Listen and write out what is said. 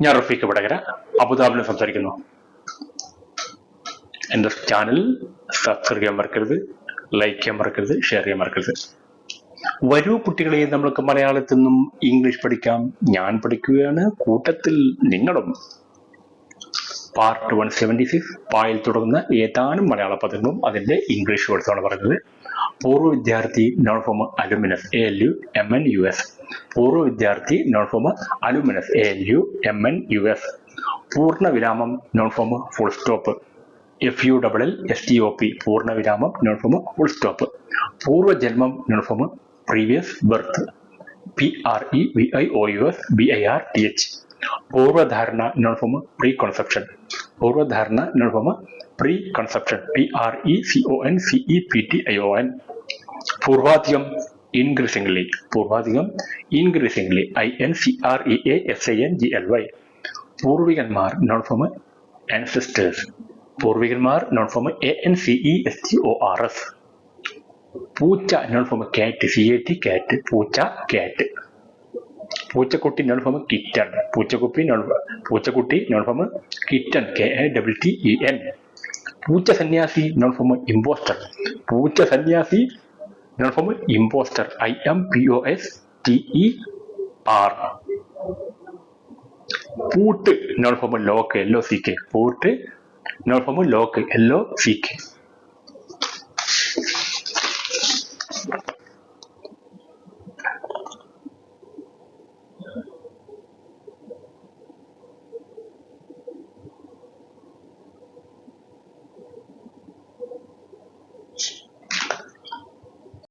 ഞാൻ റഫീഖ് വടകര അബുദാബിൽ സംസാരിക്കുന്നു. എന്റെ ചാനൽ സബ്സ്ക്രൈബ് ചെയ്യാൻ മറക്കരുത് ലൈക്ക് ചെയ്യാൻ മറക്കരുത് ഷെയർ ചെയ്യാൻ മറക്കരുത്. വരൂ കുട്ടികളെ നമ്മൾക്ക് മലയാളത്തിൽ നിന്നും ഇംഗ്ലീഷ് പഠിക്കാം. ഞാൻ പഠിക്കുകയാണ് കൂട്ടത്തിൽ നിങ്ങളും. പാർട്ട് വൺ സെവന്റി സിക്സ് പായിൽ തുടങ്ങുന്ന ഏതാനും മലയാള പദങ്ങളും അതിന്റെ ഇംഗ്ലീഷ് വേർഡ്സാണ് പറയുന്നത് പൂർവ വിദ്യാർത്ഥി noun form alumnus A L U M N U S പൂർവ വിദ്യാർത്ഥി noun form alumnus A L U M N U S പൂർണ വിരാമം noun form full stop F U double L S T O P പൂർണ വിരാമം noun form full stop പൂർവജന്മം noun form previous birth P R E V I O U S B I R T H പൂർവധാരണ noun form pre conception പൂർവധാരണ noun form pre conception P R E C O N C E P T I O N പൂർവാധികം increasingly പൂർവാധികം increasingly I N C R E A S I N G L Y പൂർവികന്മാർ noun form ancestors പൂർവികന്മാർ noun form A N C E S T O R S പൂച്ച noun form cat C A T cat പൂച്ച cat പൂച്ചക്കുട്ടി noun form kitten പൂച്ചക്കുപ്പി noun പൂച്ചക്കുട്ടി noun form kitten K A double T E N പൂച്ച സന്യാസി noun form imposter പൂച്ച സന്യാസി form imposter I M P O S T E R പൂട്ട് noun form lock L O C K പൂട്ട് noun form lock L O C K